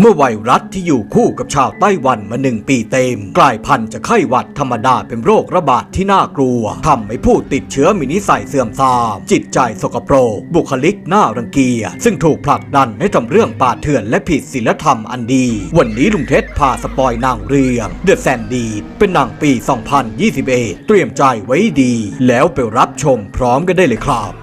เมื่อไวรัสที่อยู่คู่กับชาวไต้หวันมาหนึ่งปีเต็ม กลายพันธุ์จากไข้หวัดธรรมดาเป็นโรคระบาดที่น่ากลัวทำให้ผู้ติดเชื้อมีนิสัยเสื่อมทราม จิตใจสกปรก บุคลิกน่ารังเกียจซึ่งถูกผลักดันให้ทำเรื่องป่าเถื่อนและผิดศีลธรรมอันดี วันนี้ลุงเท็ดพาสปอยนางเรียงเดอะแซนดีเป็นหนังปี 2021 เตรียมใจไว้ดี แล้วไปรับชมพร้อมกันได้เลยครับ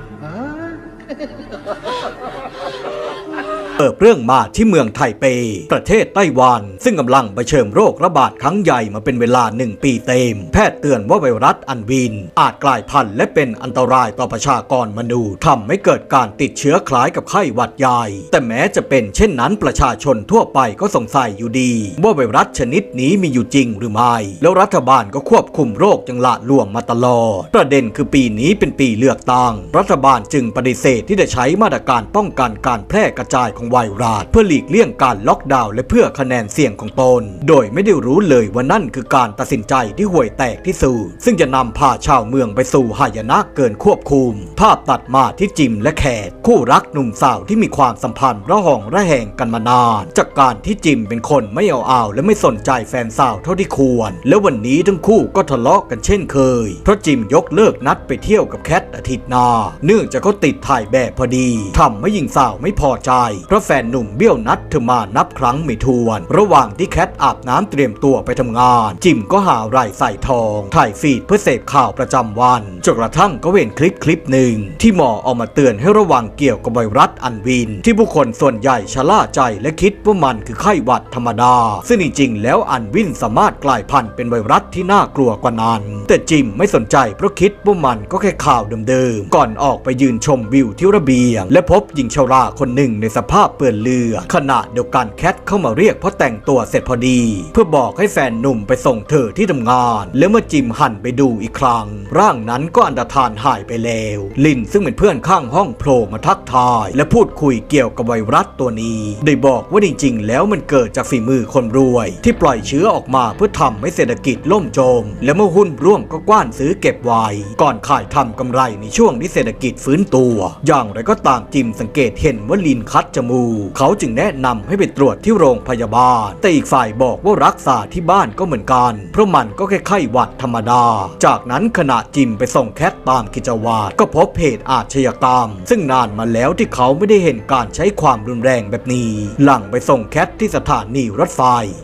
เปิดเรื่องมาที่เมืองไทเป ประเทศไต้หวัน ซึ่งกำลังเผชิญโรคระบาดครั้งใหญ่มาเป็นเวลาหนึ่งปีเต็ม แพทย์เตือนว่าไวรัสอันวิน อาจกลายพันธุ์และเป็นอันตรายต่อประชากรมนุษย์ทำให้เกิดการติดเชื้อคล้ายกับไข้หวัดใหญ่ แต่แม้จะเป็นเช่นนั้นประชาชนทั่วไปก็สงสัยอยู่ดี ว่าไวรัสชนิดนี้มีอยู่จริงหรือไม่ แล้วรัฐบาลก็ควบคุมโรคอย่างละล่วงมาตลอด ประเด็นคือปีนี้เป็นปีเลือกตั้ง รัฐบาลจึงปฏิเสธที่จะใช้มาตรการป้องกันการแพร่กระจายของไวรัสเพื่อหลีกเลี่ยงการล็อกดาวน์และเพื่อคะแนนเสียงของตน โดยไม่ได้รู้เลยว่านั่นคือการตัดสินใจที่ห่วยแตกที่สุดซึ่งจะนำพาชาวเมืองไปสู่หายนะเกินควบคุม ภาพตัดมาที่จิมและแขกคู่รักหนุ่มสาวที่มีความสัมพันธ์ระหองระแหงกันมานาน จากการที่จิมเป็นคนไม่เอาเอาและไม่สนใจแฟนสาวเท่าที่ควร และวันนี้ทั้งคู่ก็ทะเลาะกันเช่นเคย เพราะจิมยกเลิกนัดไปเที่ยวกับแคทอาทิตย์หน้า เนื่องจากเขาติดถ่ายแบบพอดีทำให้หญิงสาวไม่พอใจเพราะแฟนหนุ่มเบี้ยวนัดเธอมานับครั้งไม่ถ้วน ระหว่างที่แคทอาบน้ำเตรียมตัวไปทำงาน จิมก็หาไรใส่ทอง ถ่ายฟีดเพื่อเสพข่าวประจำวันจนกระทั่งก็เห็นคลิปคลิปหนึ่ง ที่หมอเอามาเตือนให้ระวังเกี่ยวกับไวรัสอันวิน ที่ผู้คนส่วนใหญ่ชะล่าใจและคิดว่ามันคือไข้หวัดธรรมดา ซึ่งจริงๆแล้วอันวินสามารถกลายพันธุ์เป็นไวรัสที่น่ากลัวกว่านั้น แต่จิมไม่สนใจเพราะคิดว่ามันก็แค่ข่าวเดิมๆก่อนออกไปยืนชมวิวที่ระเบียง และพบหญิงชราคนหนึ่งในสภาพเปื้อนเลือดขณะเดียวกันแคทเข้ามาเรียกเพราะแต่งตัวเสร็จพอดี เพื่อบอกให้แฟนหนุ่มไปส่งเธอที่ทำงาน แล้วเมื่อจิมหันไปดูอีกครั้ง ร่างนั้นก็อันตรธานหายไปแล้ว ลินซึ่งเป็นเพื่อนข้างห้องโผล่มาทักทาย และพูดคุยเกี่ยวกับไวรัสตัวนี้ ได้บอกว่าจริงๆ แล้วมันเกิดจากฝีมือคนรวย ที่ปล่อยเชื้อออกมาเพื่อทำให้เศรษฐกิจล่มจม และเมื่อหุ้นร่วงก็กว้านซื้อเก็บไว้ ก่อนขายทำกำไรในช่วงที่เศรษฐกิจฟื้นตัว อย่างไรก็ตามจิมสังเกตเห็นว่าลินคัดจมกเขาจึงแนะนำให้ไปตรวจที่โรงพยาบาล แต่อีกฝ่ายบอกว่ารักษาที่บ้านก็เหมือนกัน เพราะมันก็แค่ไข้หวัดธรรมดา จากนั้นขณะจิมไปส่งแคทตามกิจวัตรก็พบเหตุอาชญากรรม ซึ่งนานมาแล้วที่เขาไม่ได้เห็นการใช้ความรุนแรงแบบนี้ หลังไปส่งแคทที่สถานีรถไฟ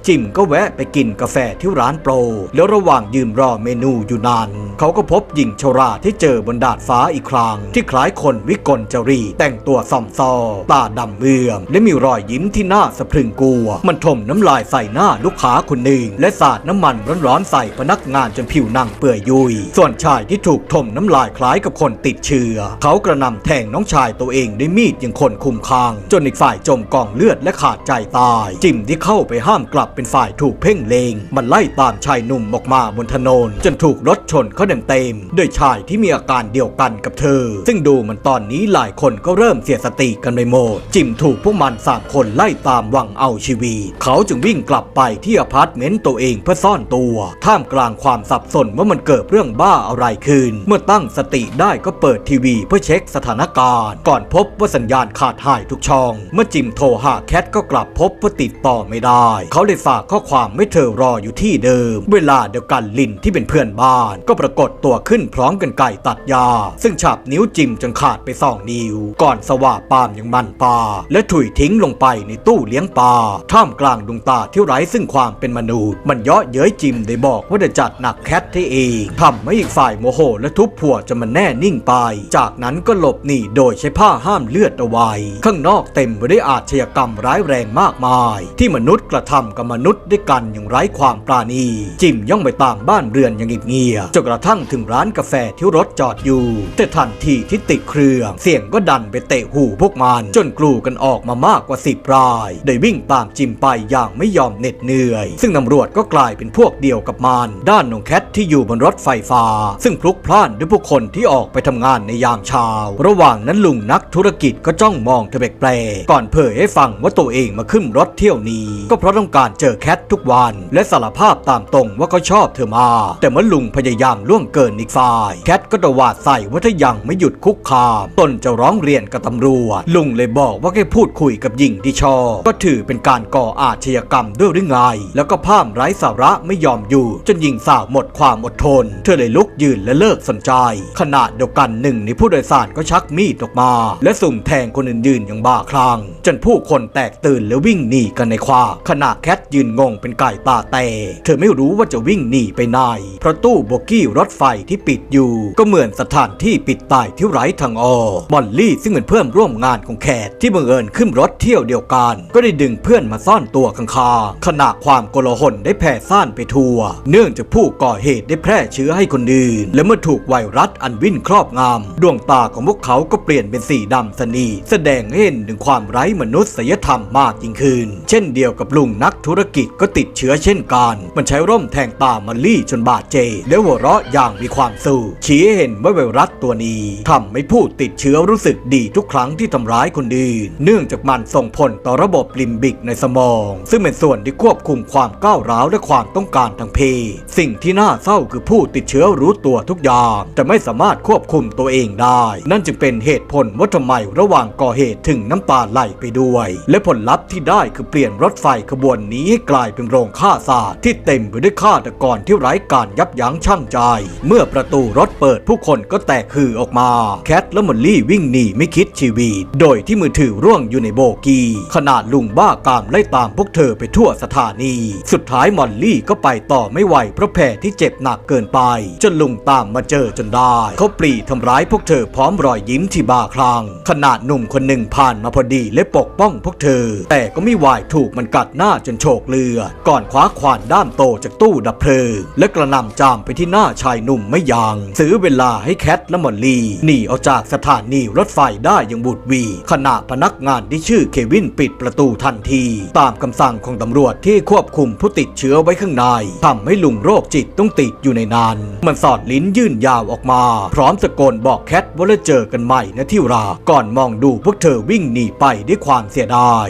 จิมก็แวะไปกินกาแฟที่ร้านโปร แล้วระหว่างยืนรอเมนูอยู่นานเขาก็พบหญิงชราที่เจอบนดาดฟ้าอีกครั้ง ที่คล้ายคนวิกลจรีแต่งตัวซอมซอตาดำมือม และมีรอยยิ้มที่น่าสะพรึงกลัว มันถมน้ำลายใส่หน้าลูกค้าคนหนึ่ง และสาดน้ำมันร้อนๆใส่พนักงานจนผิวหนังเปื่อยยุย ส่วนชายที่ถูกถมน้ำลายคล้ายกับคนติดเชื้อ เขากระนำแทงน้องชายตัวเองด้วยมีดอย่างคนคุมคาง จนอีกฝ่ายจมกองเลือดและขาดใจตาย จิมที่เข้าไปห้ามกลับเป็นฝ่ายถูกเพ่งเลง มันไล่ตามชายหนุ่มออกมาบนถนน จนถูกรถชนเขาเต็มๆโดยชายที่มีอาการเดียวกันกับเธอ ซึ่งดูเหมันตอนนี้หลายคนก็เริ่มเสียสติกันไปหมด จิมถูกพวกมันสามคนไล่ตามวังเอาชีวิตเขาจึงวิ่งกลับไปที่อพาร์ตเมนต์ตัวเองเพื่อซ่อนตัว ท่ามกลางความสับสนว่ามันเกิดเรื่องบ้าอะไรขึ้น เมื่อตั้งสติได้ก็เปิดทีวีเพื่อเช็คสถานการณ์ ก่อนพบว่าสัญญาณขาดหายทุกช่อง เมื่อจิมโทรหาแคทก็กลับพบว่าติดต่อไม่ได้ เขาเลยฝากข้อความไม่เธอรออยู่ที่เดิม เวลาเดียวกันลินที่เป็นเพื่อนบ้าน ก็ปรากฏตัวขึ้นพร้อมกันไก่ตัดยา ซึ่งฉับนิ้วจิมจนขาดไปสองนิ้ว ก่อนสว่าปามอย่างมันปลาและถุยทิ้งลงไปในตู้เลี้ยงปลาท่ามกลางดวงตาที่ไร้ซึ่งความเป็นมนุษย์ มันเยาะเย้ยจิมได้บอกว่าจะจัดหนักแคทที่เองทำให้อีกฝ่ายโมโห และทุบผัวจนมันแน่นิ่งไป จากนั้นก็หลบหนีโดยใช้ผ้าห้ามเลือดเอาไว้ ข้างนอกเต็มไปด้วยอาชญากรรมร้ายแรงมากมาย ที่มนุษย์กระทำกับมนุษย์ด้วยกันอย่างไร้ความปราณี จิมย่องไปตามบ้านเรือนอย่างเงียบจนกระทั่งถึงร้านกาแฟที่รถจอดอยู่ แต่ทันทีที่ติดเครื่อง เสียงก็ดันไปเตะหูพวกมันจนกลูกันอออกมามากกว่าสิบรายโดยวิ่งตามจิมไปอย่างไม่ยอมเหน็ดเหนื่อย ซึ่งตำรวจก็กลายเป็นพวกเดียวกับมัน ด้านของแคทที่อยู่บนรถไฟฟ้า ซึ่งพลุกพล่านด้วยผู้คนที่ออกไปทำงานในยามเช้า ระหว่างนั้นลุงนักธุรกิจก็จ้องมองเธอแปลกๆก่อนเผยให้ฟังว่าตัวเองมาขึ้นรถเที่ยวนี้ ก็เพราะต้องการเจอแคททุกวัน และสารภาพตามตรงว่าเขาชอบเธอมา แต่เมื่อลุงพยายามล่วงเกินอีกฝ่าย แคทก็ตวาดใส่ว่าถ้ายังไม่หยุดคุกคาม ตนจะร้องเรียนกับตำรวจ ลุงเลยบอกว่าแค่พูดคุยกับหญิงที่ชอบก็ถือเป็นการก่ออาชญากรรมด้วยหรือไง แล้วก็พามไร้สาระไม่ยอมอยู่ จนหญิงสาวหมดความอดทน เธอเลยลุกยืนและเลิกสนใจ ขณะเดียวกันหนึ่งในผู้โดยสารก็ชักมีดออกมา และสุ่มแทงคนอื่นๆอย่างบ้าคลั่งจนผู้คนแตกตื่นและวิ่งหนีกันในควากขณะแคทยืนงงเป็นไก่ตาแตกเธอไม่รู้ว่าจะวิ่งหนีไปไหนเพราะตู้โบกี้รถไฟที่ปิดอยู่ ก็เหมือนสถานที่ปิดตายที่ไร้ทางออกมอลลี่ซึ่งเป็นเพื่อนร่วมงานของแคทที่บังเอิญขึ้นรถเที่ยวเดียวกัน ก็ได้ดึงเพื่อนมาซ่อนตัวข้างๆขณะความโกลาหลได้แผ่ซ่านไปทั่ว เนื่องจากผู้ก่อเหตุได้แพร่เชื้อให้คนอื่น และเมื่อถูกไวรัสอันวิ่นครอบงำดวงตาของพวกเขาก็เปลี่ยนเป็นสีดำสนีแสดงให้เห็นถึงความไร้มนุษยธรรมมากยิ่งขึ้น เช่นเดียวกับลุงนักธุรกิจก็ติดเชื้อเช่นกัน มันใช้ร่มแทงตามันลี่จนบาดเจ็บและหัวเราะอย่างมีความสุขชี้ให้เห็นว่าไวรัสตัวนี้ทำให้ผู้ติดเชื้อรู้สึกดีทุกครั้งที่ทำร้ายคนอื่นเนื่องื่องจากมันส่งผลต่อระบบลิมบิกในสมอง ซึ่งเป็นส่วนที่ควบคุมความก้าวร้าวและความต้องการทางเพศสิ่งที่น่าเศร้าคือผู้ติดเชื้อรู้ตัวทุกอย่างแต่ไม่สามารถควบคุมตัวเองได้ นั่นจึงเป็นเหตุผลว่าทำไมระหว่างก่อเหตุถึงน้ำตาไหลไปด้วย และผลลัพธ์ที่ได้คือเปลี่ยนรถไฟขบวนนี้ให้กลายเป็นโรงฆ่าสัตว์ที่เต็มไปด้วยฆาตกรที่ไร้การยับยั้งชั่งใจ เมื่อประตูรถเปิดผู้คนก็แตกคือออกมา แคทและมอลลี่วิ่งหนีไม่คิดชีวิต โดยที่มือถือร่วงอยู่ในโบกีขนาดลุงบ้ากามไล่ตามพวกเธอไปทั่วสถานี สุดท้ายมอลลี่ก็ไปต่อไม่ไหวเพราะแผลที่เจ็บหนักเกินไป จนลุงตามมาเจอจนได้ เขาปรีทำร้ายพวกเธอพร้อมรอยยิ้มที่บ้าคลั่งขนาดหนุ่มคนหนึ่งผ่านมาพอดีและปกป้องพวกเธอ แต่ก็ไม่ไหวถูกมันกัดหน้าจนโชกเลือดก่อนคว้าขวานด้ามโตจากตู้ดับเพลิง และกระนำจามไปที่หน้าชายหนุ่มไม่ยัง้งซื้อเวลาให้แคทและมอลลี่หนีออกจากสถานีรถไฟได้อย่างบุดวีขณะพนักงานที่ชื่อเควินปิดประตูทันที ตามคำสั่งของตำรวจที่ควบคุมผู้ติดเชื้อไว้ข้างในทำให้ลุงโรคจิตต้องติดอยู่ในนั้นมันสอดลิ้นยื่นยาวออกมา พร้อมตะโกนบอกแคทว่าจะเจอกันใหม่นะที่ราก่อนมองดูพวกเธอวิ่งหนีไปด้วยความเสียดาย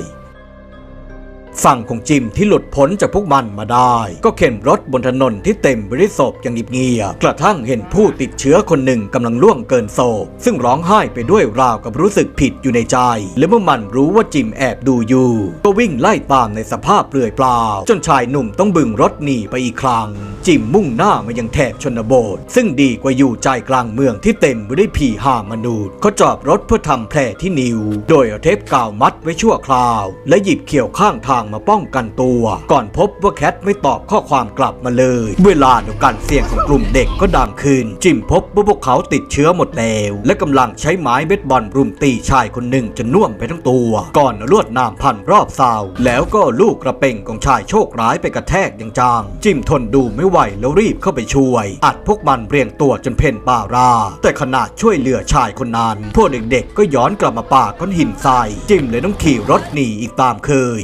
ฝั่งของจิมที่หลุดพ้นจากพวกมันมาได้ ก็เข็นรถบนถนนที่เต็มไปด้วยศพอย่างเงียบกระทั่งเห็นผู้ติดเชื้อคนหนึ่งกำลังล่วงเกินศพซึ่งร้องไห้ไปด้วยราวกับรู้สึกผิดอยู่ในใจ และเมื่อมันรู้ว่าจิมแอบดูอยู่ ก็วิ่งไล่ตามในสภาพเปลือยเปล่า จนชายหนุ่มต้องบึงรถหนีไปอีกครั้ง จิมมุ่งหน้ามายังแถบชนบท ซึ่งดีกว่าอยู่ใจกลางเมืองที่เต็มไปด้วยผีห่ามนุษย์เขาจอดรถเพื่อทำแผลที่นิ้ว โดยเอาเทปกาวมัดไว้ชั่วคราว และหยิบเขียวข้างทางมาป้องกันตัว ก่อนพบว่าแคทไม่ตอบข้อความกลับมาเลย เวลาเดียวกันเสียงของกลุ่มเด็กก็ดังขึ้น จิมพบว่าพวกเขาติดเชื้อหมดแล้ว และกำลังใช้ไม้เบสบอลรุมตีชายคนหนึ่งจนน่วมไปทั้งตัว ก่อนลวดน้ำพันรอบเสาแล้วก็ลูกกระเป่งของชายโชคร้ายไปกระแทกอย่างจังจิมทนดูไม่ไหวแล้วรีบเข้าไปช่วย อัดพวกมันเรียงตัวจนเพ่นป่ารา แต่ขณะช่วยเหลือชายคนนั้นพวกเด็กๆก็ย้อนกลับมาป่าก้อนหินทรายจิมเลยต้องขี่รถหนีอีกตามเคย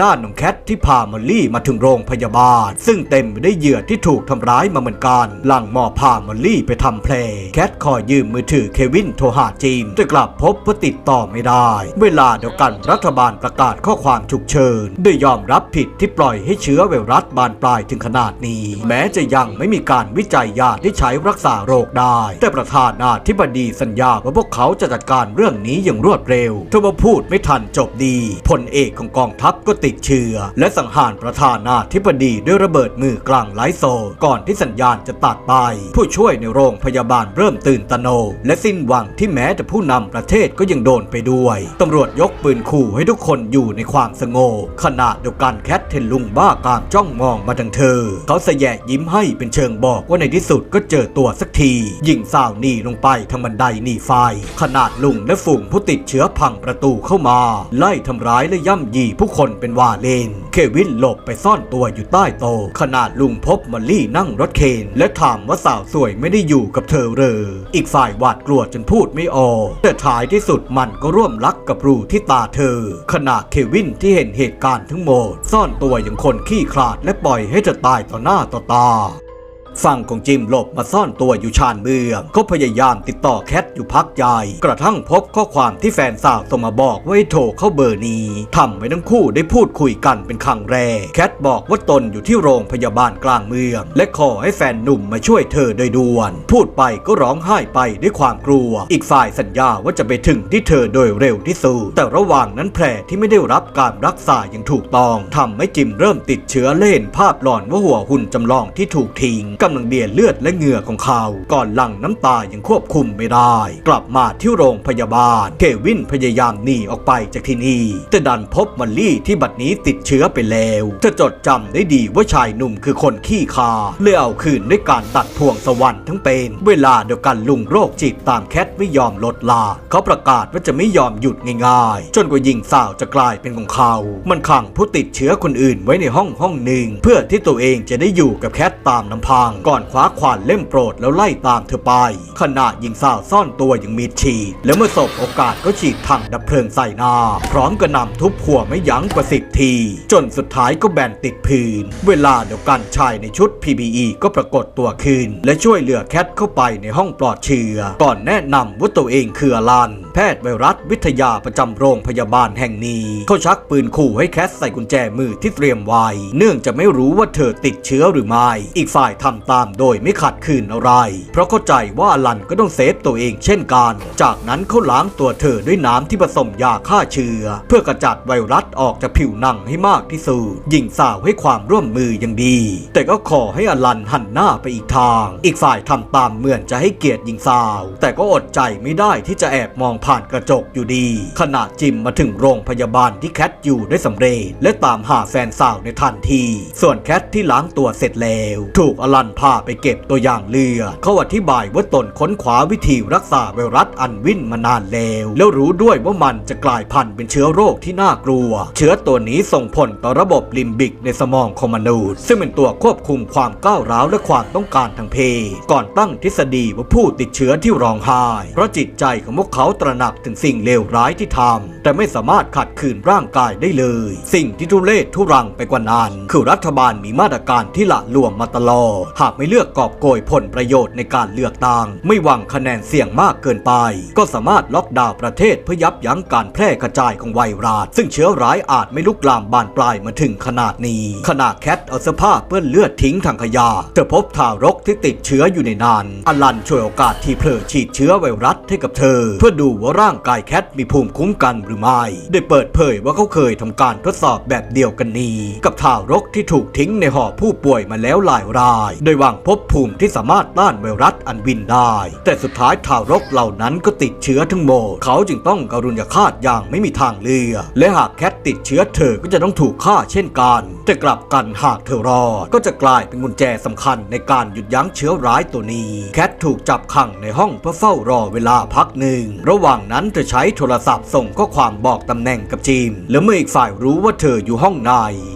ด้านของแคทที่พามอลลี่มาถึงโรงพยาบาล ซึ่งเต็มไปด้วยเหยื่อที่ถูกทำร้ายมาเหมือนกัน หลังหมอพามอลลี่ไปทำแผลงแคทขอยืมมือถือเควินโทรหาจิมแต่กลับพบว่าติดต่อไม่ได้ เวลาเดียวกันรัฐบาลประกาศข้อความฉุกเฉินโดยยอมรับผิดที่ปล่อยให้เชื้อไวรัสบานปลายถึงขนาดนี้ แม้จะยังไม่มีการวิจัยยาที่ใช้รักษาโรคได้ แต่ประธานาธิบดีสัญญาว่าพวกเขาจะจัดการเรื่องนี้อย่างรวดเร็วทว่าพูดไม่ทันจบดีพลเอกของกองทัพก็ติดเชื้อและสังหารประธานาธิบดีด้วยระเบิดมือกลางไลโซ ก่อนที่สัญญาณจะตัดไป ผู้ช่วยในโรงพยาบาลเริ่มตื่นตระหนกและสิ้นหวังที่แม้แต่ผู้นำประเทศก็ยังโดนไปด้วยตำรวจยกปืนขู่ให้ทุกคนอยู่ในความสงบขณะเดียวกันแคทเทนลุงบ้ากามจ้องมองมาทางเธอ เขาแสยะยิ้มให้เป็นเชิงบอกว่าในที่สุดก็เจอตัวสักทียิงสาวหนีลงไปทางบันไดหนีไฟ ขนาดลุงและฝูงผู้ติดเชื้อพังประตูเข้ามา ไล่ทำร้ายและย่ำยีผู้คนเป็นว่าเล่น เควินหลบไปซ่อนตัวอยู่ใต้โต๊ะขนาดลุงพบมอลลี่นั่งรถเคนและถามว่าสาวสวยไม่ได้อยู่กับเธอเรอ อีกฝ่ายหวาดกลัวจนพูดไม่ออกแต่ท้ายที่สุดมันก็ร่วมรักกับรูที่ตาเธอ ขณะเควินที่เห็นเหตุการณ์ทั้งหมด ซ่อนตัวอย่างคนขี้ขลาดและปล่อยให้เธอตายต่อหน้าต่อตา ฝั่งของจิมหลบมาซ่อนตัวอยู่ชานเมืองเขาพยายามติดต่อแคทอยู่พักใหญ่ กระทั่งพบข้อความที่แฟนสาวส่งมาบอกว่าให้โทรเข้าเบอร์นี้ทำให้ทั้งคู่ได้พูดคุยกันเป็นครั้งแรก แคทบอกว่าตนอยู่ที่โรงพยาบาลกลางเมือง และขอให้แฟนหนุ่มมาช่วยเธอโดยด่วน พูดไปก็ร้องไห้ไปด้วยความกลัว อีกฝ่ายสัญญาว่าจะไปถึงที่เธอโดยเร็วที่สุดแต่ระหว่างนั้นแผลที่ไม่ได้รับการรักษาอย่างถูกต้องทำให้จิมเริ่มติดเชื้อเล่นภาพหลอนว่าหัวหุ่นจำลองที่ถูกทิ้งกัำลังเบียดเลือดและเหงื่อของเขา ก่อนหลั่งน้ำตายังควบคุมไม่ได้ กลับมาที่โรงพยาบาล เควินพยายามหนีออกไปจากที่นี่ แต่ดันพบมอลลี่ที่บัดนี้ติดเชื้อไปแล้วเธอจดจำได้ดีว่าชายหนุ่มคือคนขี้คาเลยเอาคืนด้วยการตัดพวงสวรรค์ทั้งเป็น เวลาเดียวกันลุงโรคจิตตามแคทไม่ยอมลดลา เขาประกาศว่าจะไม่ยอมหยุดง่ายๆ จนกว่าหญิงสาวจะกลายเป็นของเขา มันขังผู้ติดเชื้อคนอื่นไว้ในห้องห้องหนึ่ง เพื่อที่ตัวเองจะได้อยู่กับแคทตามลำพังก่อนคว้าขวานเล่มโปรดแล้วไล่ตามเธอไป ขณะหญิงสาวซ่อนตัวอย่างมีดฉีดแล้วเมื่อสบโอกาสก็ฉีดถังดับเพลิงใส่หน้า พร้อมกระนำทุบหัวไม่ยั้งกว่าสิบที จนสุดท้ายก็แบนติดพื้น เวลาเดียวกันชายในชุด PPE ก็ปรากฏตัวขึ้น และช่วยเหลือแคทเข้าไปในห้องปลอดเชื้อ ก่อนแนะนำว่าตัวเองคืออลัน แพทย์ไวรัสวิทยาประจำโรงพยาบาลแห่งนี้ เขาชักปืนขู่ให้แคทใส่กุญแจมือที่เตรียมไว้ เนื่องจะไม่รู้ว่าเธอติดเชื้อหรือไม่ อีกฝ่ายทำตามโดยไม่ขัดขืนอะไร เพราะเข้าใจว่าอลันก็ต้องเซฟตัวเองเช่นกัน จากนั้นเขาล้างตัวเธอด้วยน้ำที่ผสมยาฆ่าเชื้อ เพื่อกระจัดไวรัสออกจากผิวหนังให้มากที่สุดหญิงสาวให้ความร่วมมืออย่างดี แต่ก็ขอให้อลันหันหน้าไปอีกทาง อีกฝ่ายทำตามเหมือนจะให้เกียรติหญิงสาว แต่ก็อดใจไม่ได้ที่จะแอบมองผ่านกระจกอยู่ดี ขณะจิมมาถึงโรงพยาบาลที่แคทอยู่ได้สำเร็จ และตามหาแฟนสาวในทันที ส่วนแคทที่ล้างตัวเสร็จแล้ว ถูกอลันพาไปเก็บตัวอย่างเลือ เขาอธิบายว่าตนค้นคว้าวิธีรักษาไวรัสอันวินมานานแล้ว แล้วรู้ด้วยว่ามันจะกลายพันธุ์เป็นเชื้อโรคที่น่ากลัว เชื้อตัวนี้ส่งผลต่อระบบลิมบิกในสมองของมนุษย์ ซึ่งเป็นตัวควบคุมความก้าวร้าวและความต้องการทางเพศ ก่อนตั้งทฤษฎีว่าผู้ติดเชื้อที่ร้องไห้เพราะจิตใจของพวกเขาตระหนักถึงสิ่งเลวร้ายที่ทำแต่ไม่สามารถขัดขืนร่างกายได้เลย สิ่งที่ทุเรศทุรังไปกว่านั้น คือรัฐบาลมีมาตรการที่ละลวมมาตลอดหากไม่เลือกกอบโกยผลประโยชน์ในการเลือกตั้งไม่หวังคะแนนเสี่ยงมากเกินไป ก็สามารถล็อกดาวน์ประเทศเพื่อยับยั้งการแพร่กระจายของไวรัสซึ่งเชื้อร้ายอาจไม่ลุกลามบานปลายมาถึงขนาดนี้ ขณะแคทเอาเสื้อผ้าเปื้อนเลือดทิ้งทางขยะเธอพบทารกที่ติดเชื้ออยู่ในนั้นอลันช่วยโอกาสที่เผลอฉีดเชื้อไวรัสให้กับเธอ เพื่อดูว่าร่างกายแคทมีภูมิคุ้มกันหรือไม่ ได้เปิดเผยว่าเขาเคยทำการทดสอบแบบเดียวกันนี้ กับทารกที่ถูกทิ้งในห่อผู้ป่วยมาแล้วหลายรายโดยวังพบภูมิที่สามารถต้านไวรัสอันวินได้ แต่สุดท้ายทารกเหล่านั้นก็ติดเชื้อทั้งหมด เขาจึงต้องการุญยฆาตอย่างไม่มีทางเลือกและหากแคทติดเชื้อเธอก็จะต้องถูกฆ่าเช่นกัน แต่กลับกันหากเธอรอดก็จะกลายเป็นกุญแจสำคัญในการหยุดยั้งเชื้อร้ายตัวนี้ แคทถูกจับขังในห้องเพื่อเฝ้ารอเวลาพักหนึ่ง ระหว่างนั้นเธอใช้โทรศัพท์ส่งข้อความบอกตำแหน่งกับจิม แล้วเมื่ออีกฝ่ายรู้ว่าเธออยู่ห้องใน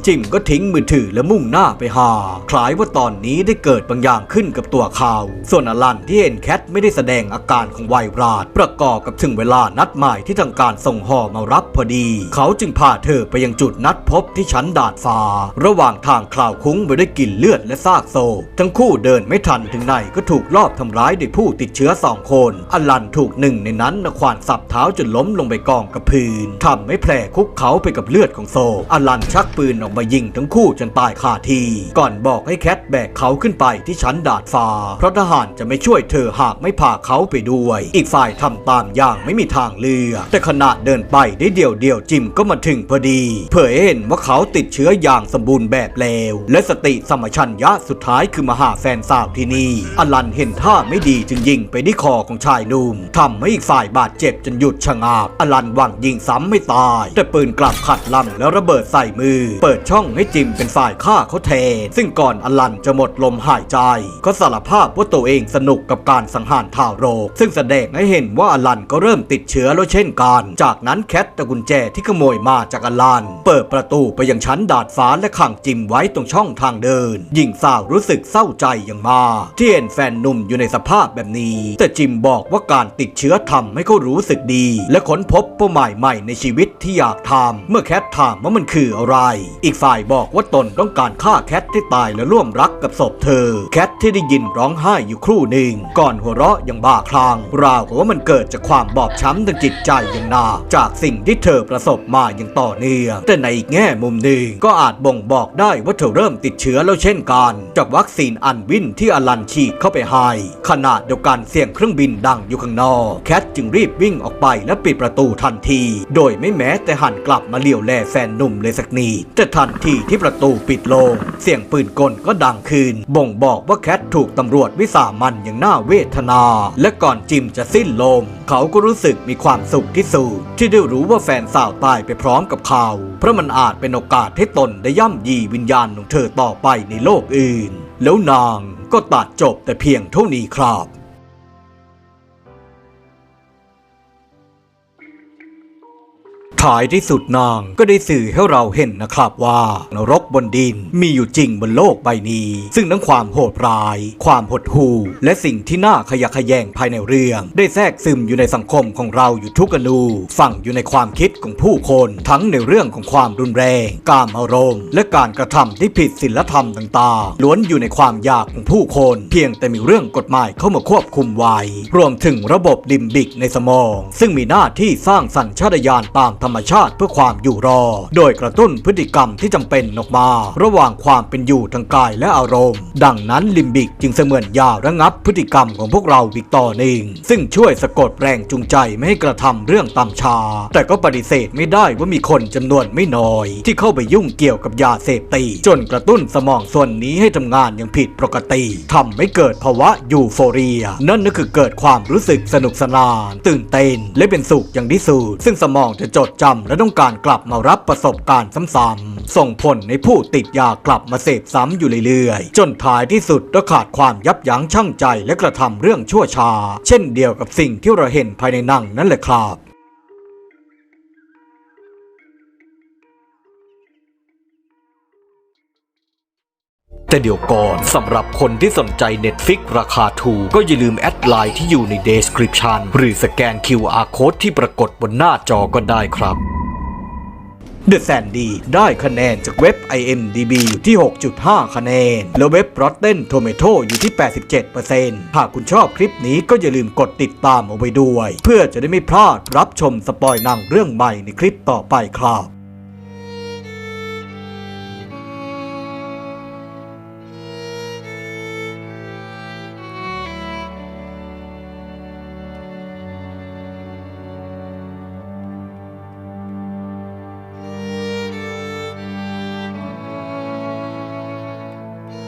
จิมก็ทิ้งมือถือและมุ่งหน้าไปหาคล้ายว่าตอนนี้ได้เกิดบางอย่างขึ้นกับตัวเขาส่วนอลันที่เห็นแคทไม่ได้แสดงอาการของไวรัสประกอบกับถึงเวลานัดหมายที่ทางการส่งห่อมารับพอดี เขาจึงพาเธอไปยังจุดนัดพบที่ชั้นดาดฟ้า ระหว่างทางคลาวคุ้งไปด้วยกลิ่นเลือดและซากโซกทั้งคู่เดินไม่ทันถึงไหนก็ถูกลอบทำร้ายโดยผู้ติดเชื้อสองคน อลันถูกหนึ่งในนั้นนะขวานสับเท้าจนล้มลงไปกองกับพื้นทำให้แผลคุกเขาไปกับเลือดของโซ อลันชักปืนออกมายิงทั้งคู่จนตายคาที ก่อนบอกให้แคทแบกเขาขึ้นไปที่ชั้นดาดฟ้า เพราะทหารจะไม่ช่วยเธอหากไม่พาเขาไปด้วย อีกฝ่ายทำตามอย่างไม่มีทางเลือกแต่ขณะเดินไปได้เดียวเดียวจิมก็มาถึงพอดี เผยเห็นว่าเขาติดเชื้ออย่างสมบูรณ์แบบแล้ว และสติสมชัญญะสุดท้ายคือมาหาแฟนสาวที่นี่ อลันเห็นท่าไม่ดีจึงยิงไปที่คอของชายหนุ่มทำให้อีกฝ่ายบาดเจ็บจนหยุดชะงักอลันหวังยิงซ้ำไม่ตาย แต่ปืนกลับขัดลำแล้วระเบิดใส่มือ เปิดช่องให้จิมเป็นฝ่ายฆ่าเขาแทนซึ่งก่อนอลันจะหมดลมหายใจ ก็สารภาพว่าตัวเองสนุกกับการสังหารทารก ซึ่งแสดงให้เห็นว่าอลันก็เริ่มติดเชื้อแล้วเช่นกัน จากนั้นแคทตะกุญแจที่ขโมยมาจากอลัน เปิดประตูไปยังชั้นดาดฟ้าและขังจิมไว้ตรงช่องทางเดิน หญิงสาวรู้สึกเศร้าใจอย่างมากที่เห็นแฟนหนุ่มอยู่ในสภาพแบบนี้ แต่จิมบอกว่าการติดเชื้อทำให้เขารู้สึกดี และค้นพบเป้าหมายใหม่ในชีวิตที่อยากทำเมื่อแคทถามว่ามันคืออะไร อีกฝ่ายบอกว่าตนต้องการฆ่าแคทที่ตายและร่วมรักกับศพเธอแคทที่ได้ยินร้องไห้อยู่ครู่หนึ่ง ก่อนหัวเราะอย่างบ้าคลั่งราวกับว่ามันเกิดจากความบอบช้ำทางจิตใจอย่างหนักจากสิ่งที่เธอประสบมาอย่างต่อเนื่องแต่ในอีกแง่มุมหนึ่งก็อาจบ่งบอกได้ว่าเธอเริ่มติดเชื้อแล้วเช่นกันจากวัคซีนอันวินที่อลันฉีดเข้าไปให้ขณะเดียวกันเสียงเครื่องบินดังอยู่ข้างนอกแคทจึงรีบวิ่งออกไปและปิดประตูทันที โดยไม่แม้แต่หันกลับมาเลี้ยวแลแฟนหนุ่มเลยสักนิดแต่ทันทีที่ประตูปิดลง เสียงปืนกลก็ดังขึ้นบ่งบอกว่าแคทถูกตำรวจวิสามันอย่างน่าเวทนา และก่อนจิมจะสิ้นลม เขาก็รู้สึกมีความสุขที่สุดที่ได้รู้ว่าแฟนสาวตายไปพร้อมกับเขา เพราะมันอาจเป็นโอกาสให้ตนได้ย่ำยีวิญญาณของเธอต่อไปในโลกอื่น แล้วนางก็ตัดจบแต่เพียงเท่านี้ครับ ท้ายที่สุดนางก็ได้สื่อให้เราเห็นนะครับว่านรกบนดินมีอยู่จริงบนโลกใบนี้ ซึ่งทั้งความโหดร้าย ความหดหู่ และสิ่งที่น่าขยะแขยงภายในเรื่อง ได้แทรกซึมอยู่ในสังคมของเราอยู่ทุกอนูฝังอยู่ในความคิดของผู้คนทั้งในเรื่องของความรุนแรง การอารมณ์ และการกระทำที่ผิดศีลธรรมต่างๆล้วนอยู่ในความอยากของผู้คน เพียงแต่มีเรื่องกฎหมายเข้ามาควบคุมไว้ รวมถึงระบบดิมบิกในสมอง ซึ่งมีหน้าที่สร้างสัญชาตญาณตามธรรมชาติเพื่อความอยู่รอดโดยกระตุ้นพฤติกรรมที่จำเป็นออกมา ระหว่างความเป็นอยู่ทางกายและอารมณ์ ดังนั้นลิมบิกจึงเสมือนยาระงับพฤติกรรมของพวกเราอีกต่อหนึ่งซึ่งช่วยสะกดแรงจูงใจไม่ให้กระทำเรื่องต่ำชา แต่ก็ปฏิเสธไม่ได้ว่ามีคนจำนวนไม่น้อย ที่เข้าไปยุ่งเกี่ยวกับยาเสพติดจนกระตุ้นสมองส่วนนี้ให้ทำงานอย่างผิดปกติทำให้เกิดภาวะยูโฟเรีย นั่นก็คือเกิดความรู้สึกสนุกสนาน ตื่นเต้นและเป็นสุขอย่างที่สุดซึ่งสมองจะจดจำและต้องการกลับมารับประสบการณ์ซ้ำๆส่งผลในผู้ติดยากลับมาเสพซ้ำอยู่เรื่อยๆ จนท้ายที่สุดก็ขาดความยับยั้งชั่งใจและกระทำเรื่องชั่วช้าเช่นเดียวกับสิ่งที่เราเห็นภายในหนังนั่นแหละครับ แต่เดี๋ยวก่อนสำหรับคนที่สนใจ Netflix ราคาถูกก็อย่าลืมแอดไลน์ที่อยู่ใน Description หรือสแกน QR Code ที่ปรากฏบนหน้าจอก็ได้ครับ The Sandy ได้คะแนนจากเว็บ IMDB อยู่ที่ 6.5 คะแนน แล้วเว็บ Rotten Tomato อยู่ที่ 87%หากคุณชอบคลิปนี้ก็อย่าลืมกดติดตามเอาไว้ด้วย เพื่อจะได้ไม่พลาดรับชมสปอยหนังเรื่องใหม่ในคลิปต่อไปครับ